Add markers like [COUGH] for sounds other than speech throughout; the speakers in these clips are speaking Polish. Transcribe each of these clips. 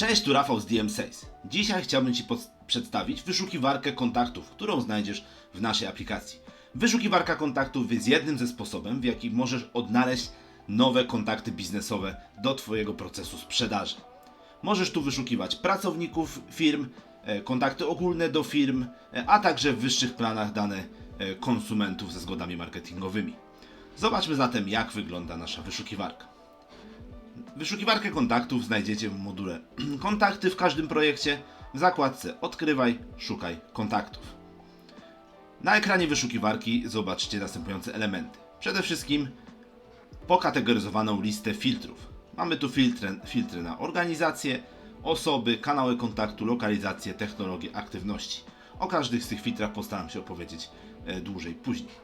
Cześć, tu Rafał z DM Sales. Dzisiaj chciałbym Ci przedstawić wyszukiwarkę kontaktów, którą znajdziesz w naszej aplikacji. Wyszukiwarka kontaktów jest jednym ze sposobów, w jaki możesz odnaleźć nowe kontakty biznesowe do Twojego procesu sprzedaży. Możesz tu wyszukiwać pracowników firm, e, kontakty ogólne do firm, e, a także w wyższych planach dane e, konsumentów ze zgodami marketingowymi. Zobaczmy zatem, jak wygląda nasza wyszukiwarka. Wyszukiwarkę kontaktów znajdziecie w module [CLEARS THROAT] Kontakty w każdym projekcie w zakładce Odkrywaj, szukaj kontaktów. Na ekranie wyszukiwarki zobaczcie następujące elementy. Przede wszystkim pokategoryzowaną listę filtrów. Mamy tu filtry, filtry na organizacje, osoby, kanały kontaktu, lokalizację, technologię, aktywności. O każdych z tych filtrach postaram się opowiedzieć e, dłużej później.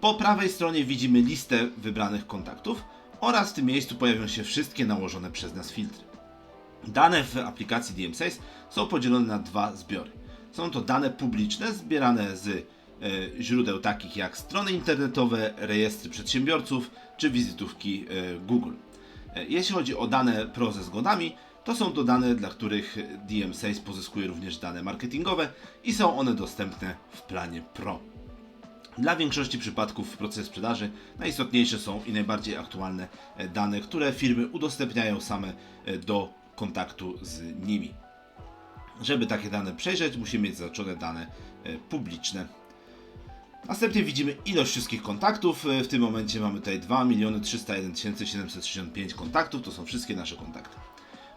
Po prawej stronie widzimy listę wybranych kontaktów oraz w tym miejscu pojawią się wszystkie nałożone przez nas filtry. Dane w aplikacji DM Sales są podzielone na dwa zbiory. Są to dane publiczne zbierane z e, źródeł takich jak strony internetowe, rejestry przedsiębiorców czy wizytówki e, Google. E, jeśli chodzi o dane pro ze zgodami, to są to dane, dla których DM pozyskuje również dane marketingowe i są one dostępne w planie Pro. Dla większości przypadków w procesie sprzedaży najistotniejsze są i najbardziej aktualne e, dane, które firmy udostępniają same e, do kontaktu z nimi. Żeby takie dane przejrzeć, musimy mieć zaznaczone dane e, publiczne. Następnie widzimy ilość wszystkich kontaktów. W tym momencie mamy tutaj 2 301 765 kontaktów. To są wszystkie nasze kontakty.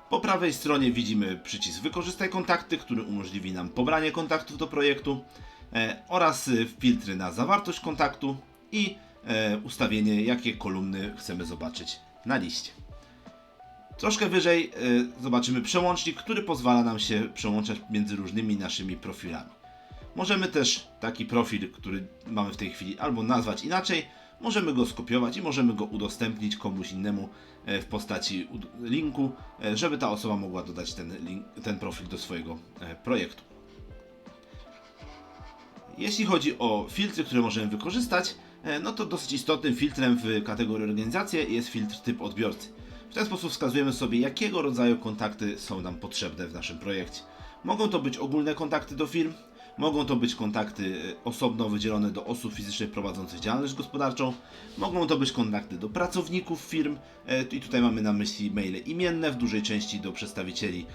Po prawej stronie widzimy przycisk Wykorzystaj kontakty, który umożliwi nam pobranie kontaktów do projektu oraz e, filtry na zawartość kontaktu i e, ustawienie, jakie kolumny chcemy zobaczyć na liście. Troszkę wyżej e, zobaczymy przełącznik, który pozwala nam się przełączać między różnymi naszymi profilami. Możemy też taki profil, który mamy w tej chwili, albo nazwać inaczej, możemy go skopiować i możemy go udostępnić komuś innemu e, w postaci linku, e, żeby ta osoba mogła dodać ten, link, ten profil do swojego e, projektu. Jeśli chodzi o filtry, które możemy wykorzystać, e, no to dosyć istotnym filtrem w kategorii organizacje jest filtr typ odbiorcy. W ten sposób wskazujemy sobie, jakiego rodzaju kontakty są nam potrzebne w naszym projekcie. Mogą to być ogólne kontakty do firm, mogą to być kontakty e, osobno wydzielone do osób fizycznych prowadzących działalność gospodarczą, mogą to być kontakty do pracowników firm e, i tutaj mamy na myśli maile imienne, w dużej części do przedstawicieli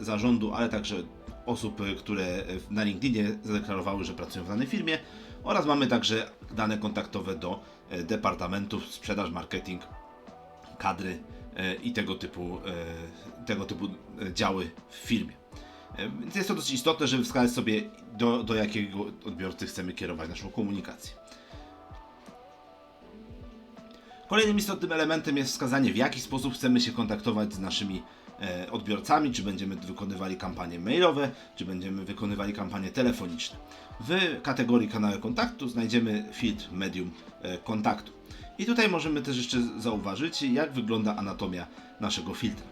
zarządu, ale także osób, e, które e, na LinkedInie zadeklarowały, że pracują w danej firmie oraz mamy także dane kontaktowe do e, departamentów sprzedaż, marketing, kadry i tego typu, tego typu działy w firmie. Więc jest to dosyć istotne, żeby wskazać sobie do, do jakiego odbiorcy chcemy kierować naszą komunikację. Kolejnym istotnym elementem jest wskazanie, w jaki sposób chcemy się kontaktować z naszymi odbiorcami, czy będziemy wykonywali kampanie mailowe, czy będziemy wykonywali kampanie telefoniczne. W kategorii kanały kontaktu znajdziemy filtr medium e, kontaktu. I tutaj możemy też jeszcze zauważyć, jak wygląda anatomia naszego filtra.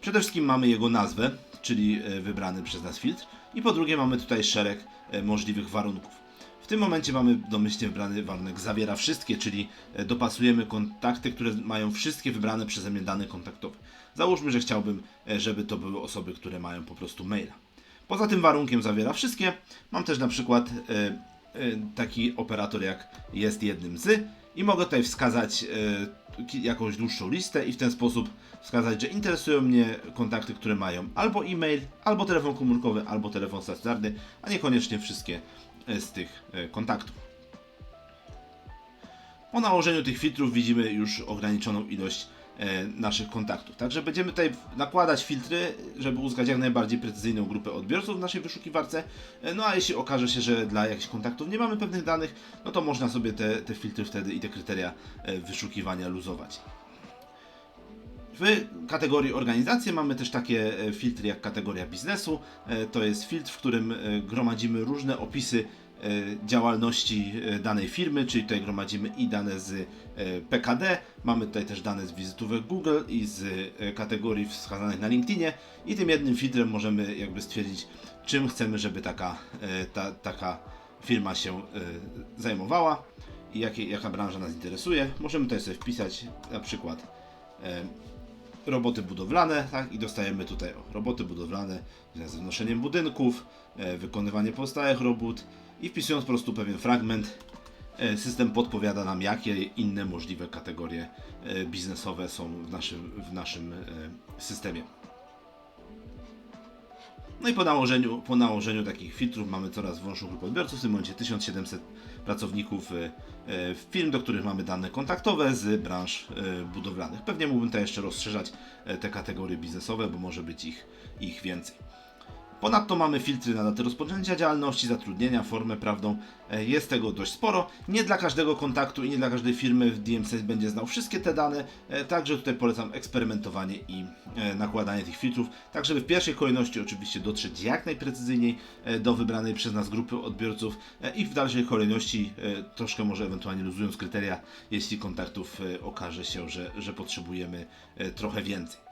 Przede wszystkim mamy jego nazwę, czyli e, wybrany przez nas filtr, i po drugie mamy tutaj szereg e, możliwych warunków. W tym momencie mamy domyślnie wybrany warunek zawiera wszystkie, czyli e, dopasujemy kontakty, które mają wszystkie wybrane przeze mnie dane kontaktowe. Załóżmy, że chciałbym, e, żeby to były osoby, które mają po prostu maila. Poza tym warunkiem zawiera wszystkie. Mam też na przykład e, e, taki operator jak jest jednym z i mogę tutaj wskazać jakąś dłuższą listę i w ten sposób wskazać, że interesują mnie kontakty, które mają albo e-mail, albo telefon komórkowy, albo telefon stacjonarny, a niekoniecznie wszystkie z tych kontaktów. Po nałożeniu tych filtrów widzimy już ograniczoną ilość naszych kontaktów. Także będziemy tutaj nakładać filtry, żeby uzyskać jak najbardziej precyzyjną grupę odbiorców w naszej wyszukiwarce. E, no a jeśli okaże się, że dla jakichś kontaktów nie mamy pewnych danych, no to można sobie te, te filtry wtedy i te kryteria e, wyszukiwania luzować. W kategorii organizacje mamy też takie e, filtry jak kategoria biznesu. E, To jest filtr, w którym e, gromadzimy różne opisy e, działalności e, danej firmy, czyli tutaj gromadzimy i dane z e, PKD, mamy tutaj też dane z wizytówek Google i z e, kategorii wskazanych na LinkedInie i tym jednym filtrem możemy jakby stwierdzić, czym chcemy, żeby taka, e, ta, taka firma się e, zajmowała i jakie, jaka branża nas interesuje. Możemy tutaj sobie wpisać na przykład e, roboty budowlane, tak? I dostajemy tutaj o, roboty budowlane z wnoszeniem budynków, e, wykonywanie pozostałych robót i wpisując po prostu pewien fragment, e, system podpowiada nam, jakie inne możliwe kategorie e, biznesowe są w naszym, w naszym e, systemie. No i po nałożeniu, po nałożeniu takich filtrów mamy coraz wąższą grupę odbiorców, w tym momencie 1700 pracowników firm, do których mamy dane kontaktowe z branż budowlanych. Pewnie mógłbym tutaj jeszcze rozszerzać te kategorie biznesowe, bo może być ich, ich więcej. Ponadto mamy filtry na datę rozpoczęcia działalności, zatrudnienia, formę prawdą. E, Jest tego dość sporo. Nie dla każdego kontaktu i nie dla każdej firmy w DMS będzie znał wszystkie te dane, e, także tutaj polecam eksperymentowanie i e, nakładanie tych filtrów, tak żeby w pierwszej kolejności oczywiście dotrzeć jak najprecyzyjniej do wybranej przez nas grupy odbiorców i w dalszej kolejności troszkę może ewentualnie luzując kryteria, jeśli kontaktów okaże się, że, że potrzebujemy trochę więcej.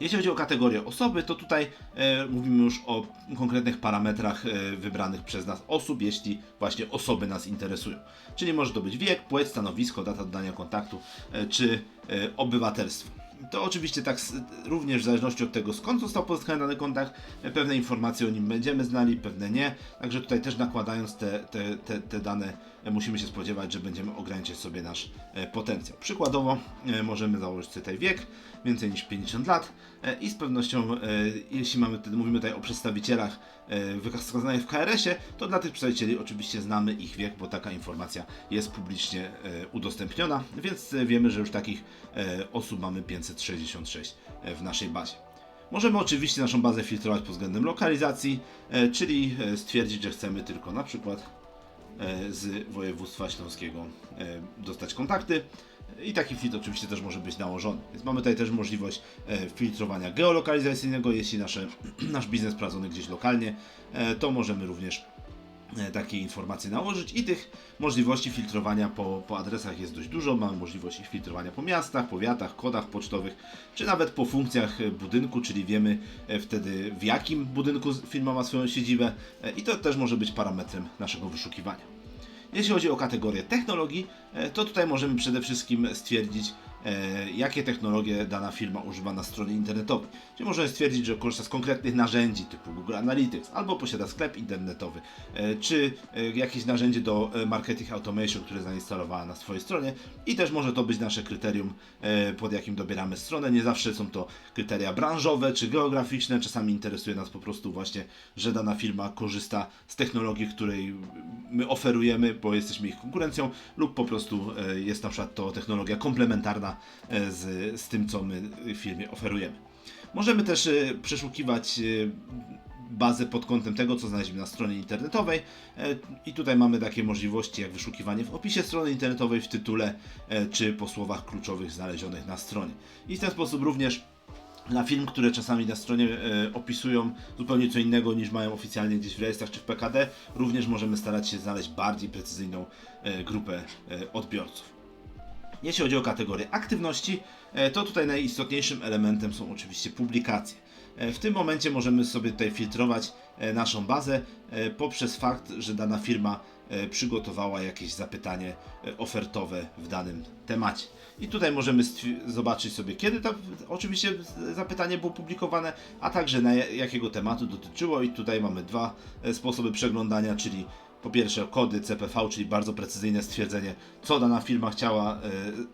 Jeśli chodzi o kategorię osoby, to tutaj e, mówimy już o konkretnych parametrach e, wybranych przez nas osób, jeśli właśnie osoby nas interesują. Czyli może to być wiek, płeć, stanowisko, data dodania kontaktu e, czy e, obywatelstwo. To oczywiście tak również w zależności od tego skąd został pozyskany dany kontakt, e, pewne informacje o nim będziemy znali, pewne nie. Także tutaj też nakładając te, te, te, te dane e, musimy się spodziewać, że będziemy ograniczać sobie nasz e, potencjał. Przykładowo możemy założyć tutaj wiek, więcej niż 50 lat e, i z pewnością, e, jeśli mamy, mówimy tutaj o przedstawicielach e, wykazanych w KRS-ie, to dla tych przedstawicieli oczywiście znamy ich wiek, bo taka informacja jest publicznie udostępniona, więc wiemy, że już takich osób mamy 566 e, w naszej bazie. Możemy oczywiście naszą bazę filtrować pod względem lokalizacji, czyli stwierdzić, że chcemy tylko na przykład z województwa śląskiego dostać kontakty. I taki filtr oczywiście też może być nałożony. Więc mamy tutaj też możliwość e, filtrowania geolokalizacyjnego. Jeśli nasze, [CLEARS THROAT] nasz biznes prowadzony gdzieś lokalnie, e, to możemy również e, takie informacje nałożyć i tych możliwości filtrowania po, po adresach jest dość dużo. Mamy możliwość ich filtrowania po miastach, powiatach, kodach pocztowych, czy nawet po funkcjach budynku, czyli wiemy wtedy w jakim budynku firma ma swoją siedzibę i to też może być parametrem naszego wyszukiwania. Jeśli chodzi o kategorię technologii, e, to tutaj możemy przede wszystkim stwierdzić, jakie technologie dana firma używa na stronie internetowej. Czyli możemy stwierdzić, że korzysta z konkretnych narzędzi typu Google Analytics, albo posiada sklep internetowy, e, czy e, jakieś narzędzie do e, marketing automation, które zainstalowała na swojej stronie i też może to być nasze kryterium, e, pod jakim dobieramy stronę. Nie zawsze są to kryteria branżowe czy geograficzne, czasami interesuje nas po prostu właśnie, że dana firma korzysta z technologii, której my oferujemy, bo jesteśmy ich konkurencją, lub po prostu e, jest na przykład to technologia komplementarna e, z, z tym, co my firmie oferujemy. Możemy też e, przeszukiwać e, bazę pod kątem tego, co znaleźliśmy na stronie internetowej. E, I tutaj mamy takie możliwości jak wyszukiwanie w opisie strony internetowej, w tytule, e, czy po słowach kluczowych znalezionych na stronie. I w ten sposób również dla firm, które czasami na stronie e, opisują zupełnie co innego niż mają oficjalnie gdzieś w rejestrach czy w PKD, również możemy starać się znaleźć bardziej precyzyjną e, grupę e, odbiorców. Jeśli chodzi o kategorię aktywności, e, to tutaj najistotniejszym elementem są oczywiście publikacje. E, W tym momencie możemy sobie tutaj filtrować e, naszą bazę poprzez fakt, że dana firma przygotowała jakieś zapytanie ofertowe w danym temacie. I tutaj możemy zobaczyć sobie, kiedy to oczywiście zapytanie było publikowane, a także na ja- jakiego tematu dotyczyło. I tutaj mamy dwa sposoby przeglądania, czyli po pierwsze kody CPV, czyli bardzo precyzyjne stwierdzenie, co dana firma chciała e,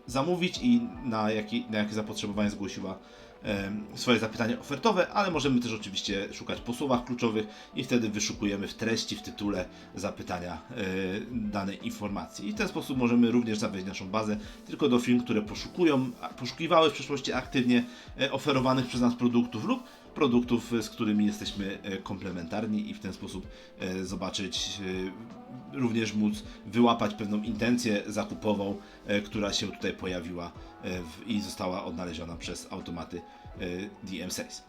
zamówić i na, jaki, na jakie zapotrzebowanie zgłosiła e, swoje zapytanie ofertowe, ale możemy też oczywiście szukać po słowach kluczowych i wtedy wyszukujemy w treści, w tytule zapytania e, danej informacji. I w ten sposób możemy również zawieźć naszą bazę tylko do firm, które poszukują, poszukiwały w przeszłości aktywnie oferowanych przez nas produktów lub produktów, z którymi jesteśmy e, komplementarni i w ten sposób e, zobaczyć, e, również móc wyłapać pewną intencję zakupową, która się tutaj pojawiła i została odnaleziona przez automaty DM Sales.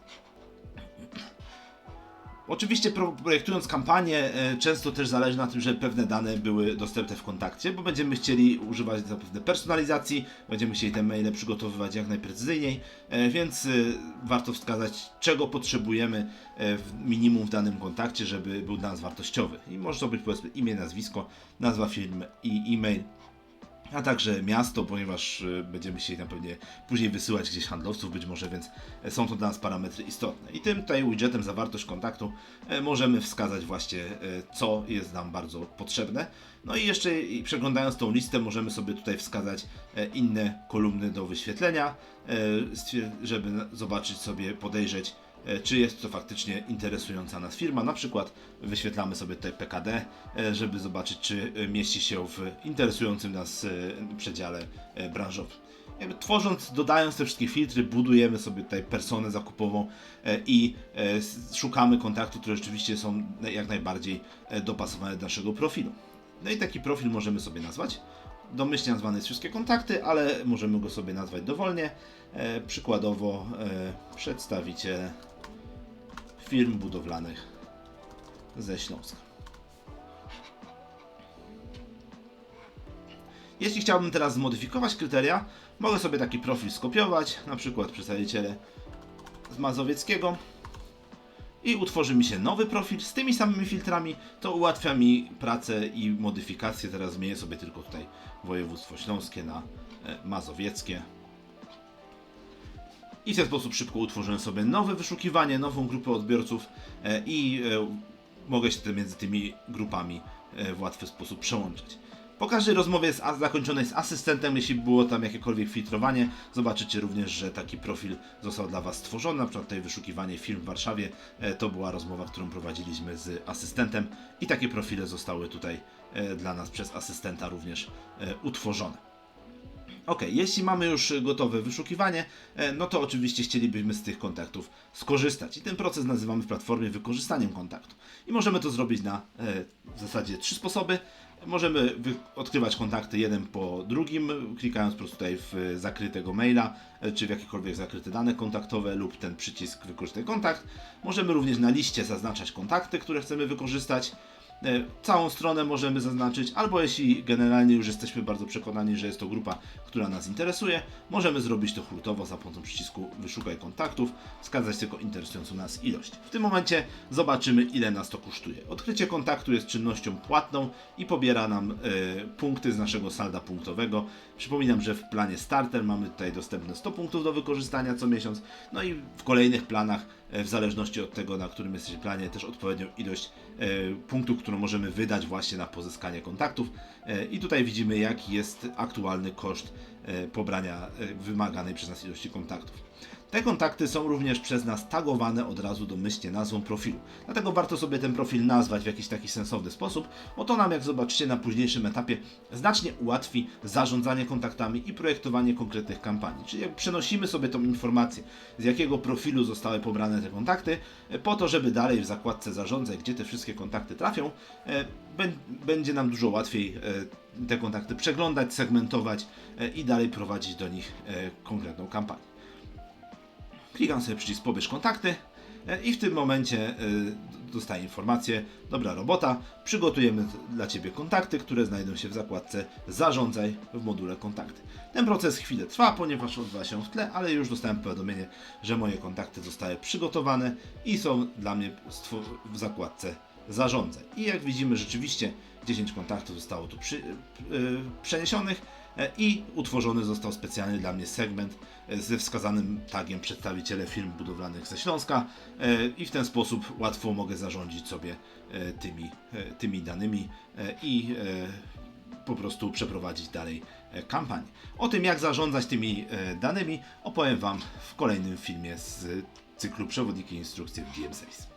Oczywiście pro- projektując kampanię, e, często też zależy na tym, żeby pewne dane były dostępne w kontakcie, bo będziemy chcieli używać zapewne personalizacji, będziemy chcieli te maile przygotowywać jak najprecyzyjniej, e, więc e, warto wskazać, czego potrzebujemy w minimum w danym kontakcie, żeby był dla nas wartościowy. I może to być powiedzmy imię, nazwisko, nazwa firmy i e-mail. A także miasto, ponieważ e, będziemy chcieli tam pewnie później wysyłać gdzieś handlowców być może, więc e, są to dla nas parametry istotne. I tym tutaj widgetem zawartość kontaktu e, możemy wskazać właśnie e, co jest nam bardzo potrzebne. No i jeszcze przeglądając tą listę możemy sobie tutaj wskazać inne kolumny do wyświetlenia, żeby na- zobaczyć sobie, podejrzeć czy jest to faktycznie interesująca nas firma. Na przykład wyświetlamy sobie tutaj PKD, e, żeby zobaczyć, czy e, mieści się w interesującym nas e, przedziale e, branżowym. Jakby tworząc, dodając te wszystkie filtry, budujemy sobie tutaj personę zakupową e, i e, szukamy kontaktów, które rzeczywiście są jak najbardziej e, dopasowane do naszego profilu. No i taki profil możemy sobie nazwać. Domyślnie nazwane jest wszystkie kontakty, ale możemy go sobie nazwać dowolnie. E, przykładowo e, przedstawiciel firm budowlanych ze Śląska. Jeśli chciałbym teraz zmodyfikować kryteria, mogę sobie taki profil skopiować, na przykład przedstawiciele z Mazowieckiego i utworzy mi się nowy profil z tymi samymi filtrami, to ułatwia mi pracę i modyfikację. Teraz zmienię sobie tylko tutaj województwo śląskie na e, mazowieckie. I w ten sposób szybko utworzyłem sobie nowe wyszukiwanie, nową grupę odbiorców e, i e, mogę się między tymi grupami e, w łatwy sposób przełączać. Po każdej rozmowie z, zakończonej z asystentem, jeśli było tam jakiekolwiek filtrowanie, zobaczycie również, że taki profil został dla Was stworzony. Na przykład tutaj wyszukiwanie film w Warszawie to była rozmowa, którą prowadziliśmy z asystentem i takie profile zostały tutaj dla nas przez asystenta również utworzone. Ok, jeśli mamy już gotowe wyszukiwanie, e, no to oczywiście chcielibyśmy z tych kontaktów skorzystać. I ten proces nazywamy w platformie wykorzystaniem kontaktu. I możemy to zrobić na e, w zasadzie trzy sposoby. Możemy odkrywać kontakty jeden po drugim, klikając po prostu tutaj w zakrytego maila, e, czy w jakiekolwiek zakryte dane kontaktowe lub ten przycisk wykorzystaj kontakt. Możemy również na liście zaznaczać kontakty, które chcemy wykorzystać. E, Całą stronę możemy zaznaczyć, albo jeśli generalnie już jesteśmy bardzo przekonani, że jest to grupa, która nas interesuje, możemy zrobić to hurtowo za pomocą przycisku Wyszukaj kontaktów, wskazać tylko interesującą nas ilość. W tym momencie zobaczymy, ile nas to kosztuje. Odkrycie kontaktu jest czynnością płatną i pobiera nam e, punkty z naszego salda punktowego. Przypominam, że w planie starter mamy tutaj dostępne 100 punktów do wykorzystania co miesiąc, no i w kolejnych planach e, w zależności od tego, na którym jesteśmy planie, też odpowiednią ilość e, punktów, którą możemy wydać właśnie na pozyskanie kontaktów. E, I tutaj widzimy, jaki jest aktualny koszt pobrania wymaganej przez nas ilości kontaktów. Te kontakty są również przez nas tagowane od razu domyślnie nazwą profilu. Dlatego warto sobie ten profil nazwać w jakiś taki sensowny sposób, bo to nam, jak zobaczycie na późniejszym etapie, znacznie ułatwi zarządzanie kontaktami i projektowanie konkretnych kampanii. Czyli jak przenosimy sobie tą informację, z jakiego profilu zostały pobrane te kontakty, e, po to, żeby dalej w zakładce zarządzaj, gdzie te wszystkie kontakty trafią, e, bę- będzie nam dużo łatwiej e, te kontakty przeglądać, segmentować i dalej prowadzić do nich konkretną kampanię. Klikam sobie przycisk pobierz kontakty e, i w tym momencie e, dostaję informację, dobra robota, przygotujemy dla Ciebie kontakty, które znajdą się w zakładce zarządzaj w module kontakty. Ten proces chwilę trwa, ponieważ odbywa się w tle, ale już dostałem powiadomienie, że moje kontakty zostały przygotowane i są dla mnie w zakładce zarządzaj. I jak widzimy rzeczywiście 10 kontaktów zostało tu przy, yy, przeniesionych i utworzony został specjalny dla mnie segment e, ze wskazanym tagiem przedstawiciele firm budowlanych ze Śląska e, i w ten sposób łatwo mogę zarządzić sobie e, tymi, e, tymi danymi e, i e, po prostu przeprowadzić dalej e, kampanię. O tym jak zarządzać tymi e, danymi opowiem Wam w kolejnym filmie z cyklu Przewodniki i instrukcje w DM.